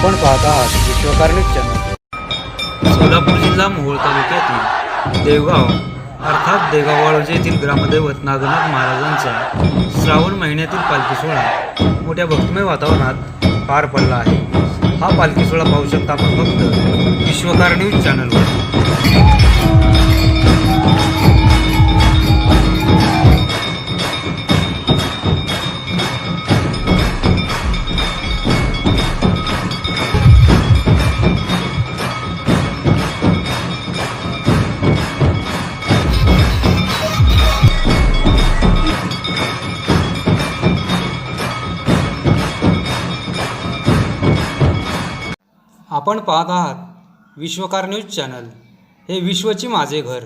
आपण पाहत आहात विश्वकार चॅनल. सोलापूर जिल्हा मोहोळ तालुक्यातील देवगाव अर्थात देगाव येथील ग्रामदैवत नागनाथ महाराजांचा श्रावण महिन्यातील पालखी सोहळा मोठ्या भक्तमय वातावरणात पार पडला आहे. हा पालखी सोहळा पाहू शकता आपण फक्त विश्वकार न्यूज चॅनलवर. आपण पाहत आहात विश्वकार न्यूज चॅनल. हे विश्वची माझे घर.